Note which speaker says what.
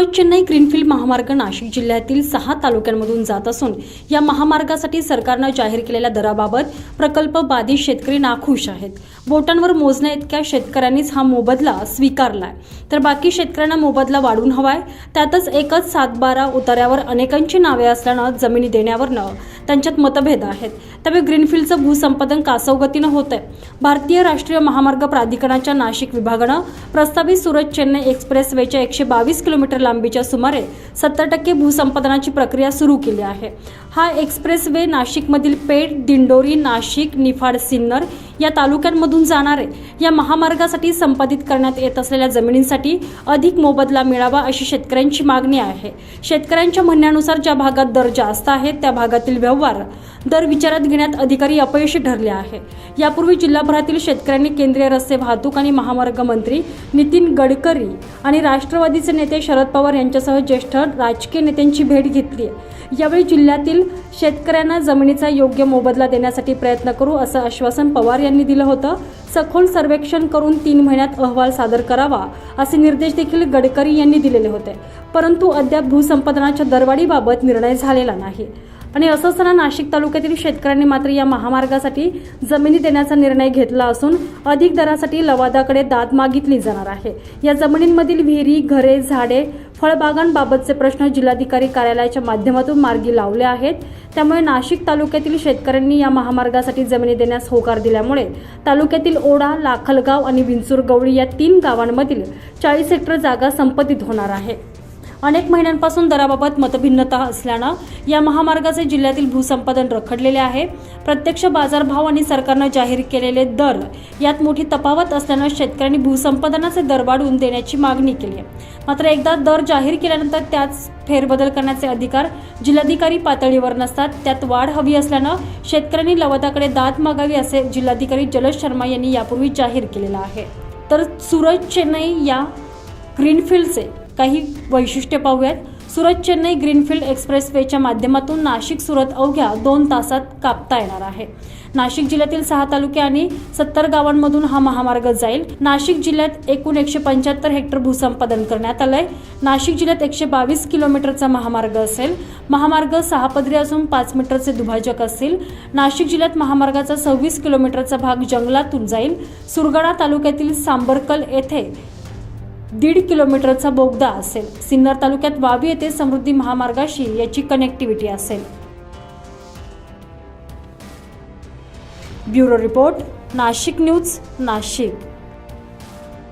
Speaker 1: Mumbai Chennai greenfield महामार्ग नाशिक जिल्ह्यातील सहा तालुक्यांमधून जात असून या महामार्गासाठी सरकारनं जाहीर केलेल्या दराबाबत प्रकल्प बाधित शेतकरी नाखुश आहेत बोटांवर मोजण्या इतक्या शेतकऱ्यांनीच हा मोबदला स्वीकारलाय तर बाकी शेतकऱ्यांना मोबदला वाढून हवाय त्यातच एकच सातबारा उतार्यावर अनेकांची नावे असल्यानं जमिनी देण्यावरनं त्यांच्यात मतभेद आहेत त्यामुळे ग्रीनफील्डचं भूसंपादन कासवगतीनं होत आहे भारतीय राष्ट्रीय महामार्ग प्राधिकरणाच्या नाशिक विभागानं प्रस्तावित सुरत चेन्नई एक्सप्रेसवेच्या एकशे बावीस किलोमीटर लांबीच्या सुमारे सत्तर टक्के भूसंपादनाची प्रक्रिया सुरू केली आहे हा एक्सप्रेस वे नाशिकमधील पेठ दिंडोरी नाशिक निफाड सिन्नर या तालुक्यांमधून जाणारे या महामार्गासाठी संपादित करण्यात येत असलेल्या जमिनींसाठी अधिक मोबदला मिळावा अशी शेतकऱ्यांची मागणी आहे शेतकऱ्यांच्या म्हणण्यानुसार ज्या भागात दर जास्त आहेत त्या भागातील व्यवहार वारंवार दर विचारात घेण्यात अधिकारी अपयशी ठरले आहे यापूर्वी जिल्हाभरातील शेतकऱ्यांनी केंद्रीय रस्ते वाहतूक आणि महामार्ग मंत्री नितीन गडकरी आणि राष्ट्रवादीचे नेते शरद पवार यांच्यासह ज्येष्ठ राजकीय नेत्यांची भेट घेतली यावेळी जिल्ह्यातील शेतकऱ्यांना जमिनीचा योग्य मोबदला देण्यासाठी प्रयत्न करू असं आश्वासन पवार यांनी दिलं होतं सखोल सर्वेक्षण करून तीन महिन्यात अहवाल सादर करावा असे निर्देश देखील गडकरी यांनी दिलेले होते परंतु अद्याप भूसंपादनाच्या दरवाढीबाबत निर्णय झालेला नाही आणि असं असताना नाशिक तालुक्यातील शेतकऱ्यांनी मात्र या महामार्गासाठी जमिनी देण्याचा निर्णय घेतला असून अधिक दरासाठी लवादाकडे दाद मागितली जाणार आहे या जमिनींमधील विहिरी घरे झाडे फळबागांबाबतचे प्रश्न जिल्हाधिकारी कार्यालयाच्या माध्यमातून मार्गी लावले आहेत त्यामुळे नाशिक तालुक्यातील शेतकऱ्यांनी या महामार्गासाठी जमिनी देण्यास होकार दिल्यामुळे तालुक्यातील ओढा लाखलगाव आणि विंचूर गवळी या तीन गावांमधील चाळीस हेक्टर जागा संपत्तीत होणार आहे अनेक महिन्यांपासून दराबाबत मतभिन्नता असल्यानं या महामार्गाचे जिल्ह्यातील भूसंपादन रखडलेले आहे प्रत्यक्ष बाजारभाव आणि सरकारनं जाहीर केलेले दर यात मोठी तफावत असल्यानं शेतकऱ्यांनी भूसंपादनाचे दर वाढवून देण्याची मागणी केली आहे मात्र एकदा दर जाहीर केल्यानंतर त्याच फेरबदल करण्याचे अधिकार जिल्हाधिकारी पातळीवर नसतात त्यात वाढ हवी असल्यानं शेतकऱ्यांनी लवादाकडे दाद मागावी असे जिल्हाधिकारी जलज शर्मा यांनी यापूर्वी जाहीर केलेला आहे तर सुरज चेन्नई या ग्रीनफील्डचे काही वैशिष्ट्य पाहूयात सुरत चेन्नई ग्रीनफील्ड एक्सप्रेसवेच्या माध्यमातून नाशिक सुरत अवघ्या दोन तासात कापता येणार आहे नाशिक जिल्ह्यातील सहा तालुके आणि सत्तर गावांमधून हा महामार्ग जाईल नाशिक जिल्ह्यात एकूण एकशे पंच्याहत्तर हेक्टर भूसंपादन करण्यात आलंय नाशिक जिल्ह्यात एकशे बावीस किलोमीटरचा महामार्ग असेल महामार्ग सहा पदरी असून पाच मीटरचे दुभाजक असतील नाशिक जिल्ह्यात महामार्गाचा सव्वीस किलोमीटरचा भाग जंगलातून जाईल सुरगाणा तालुक्यातील सांबरकल येथे दीड किलोमीटरचा बोगदा असेल सिन्नर तालुक्यात वावी येथे समृद्धी महामार्गाशी याची कनेक्टिव्हिटी असेल
Speaker 2: bureau report Nashik news Nashik